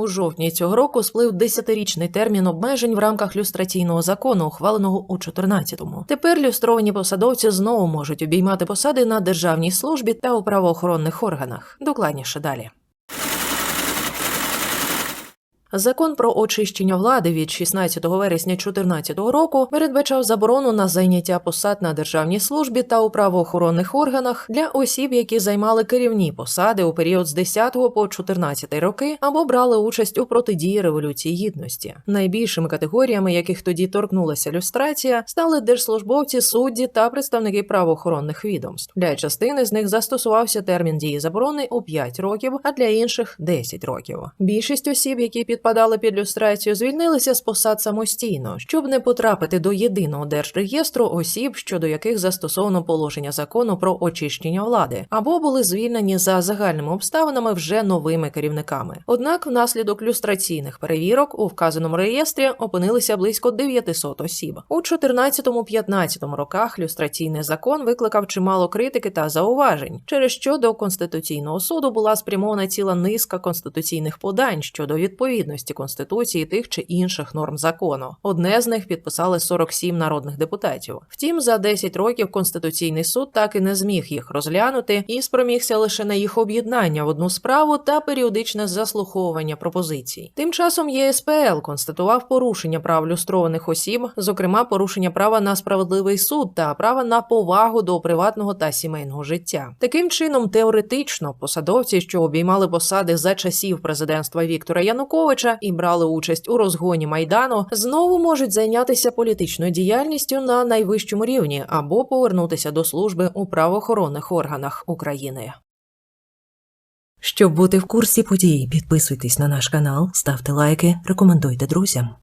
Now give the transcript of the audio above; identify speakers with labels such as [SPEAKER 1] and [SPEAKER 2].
[SPEAKER 1] У жовтні цього року сплив 10-річний термін обмежень в рамках люстраційного закону, ухваленого у 14-му. Тепер люстровані посадовці знову можуть обіймати посади на державній службі та у правоохоронних органах. Докладніше далі. Закон про очищення влади від 16 вересня 2014 року передбачав заборону на зайняття посад на державній службі та у правоохоронних органах для осіб, які займали керівні посади у період з 10 по 14 роки або брали участь у протидії революції гідності. Найбільшими категоріями, яких тоді торкнулася люстрація, стали держслужбовці, судді та представники правоохоронних відомств. Для частини з них застосувався термін дії заборони у 5 років, а для інших 10 років. Більшість осіб, які підпадали під люстрацію, звільнилися з посад самостійно, щоб не потрапити до єдиного держреєстру осіб, щодо яких застосовано положення закону про очищення влади, або були звільнені за загальними обставинами вже новими керівниками. Однак, внаслідок люстраційних перевірок у вказаному реєстрі опинилися близько 900 осіб. У 14-15 роках люстраційний закон викликав чимало критики та зауважень, через що до конституційного суду була спрямована ціла низка конституційних подань щодо відповідності конституції тих чи інших норм закону. Одне з них підписали 47 народних депутатів. Втім, за 10 років конституційний суд так і не зміг їх розглянути і спромігся лише на їх об'єднання в одну справу та періодичне заслуховування пропозицій. Тим часом ЄСПЛ констатував порушення прав люстрованих осіб, зокрема порушення права на справедливий суд та права на повагу до приватного та сімейного життя. Таким чином, теоретично, посадовці, що обіймали посади за часів президентства Віктора Януковича і брали участь у розгоні майдану, знову можуть зайнятися політичною діяльністю на найвищому рівні або повернутися до служби у правоохоронних органах України. Щоб бути в курсі подій, підписуйтесь на наш канал, ставте лайки, рекомендуйте друзям.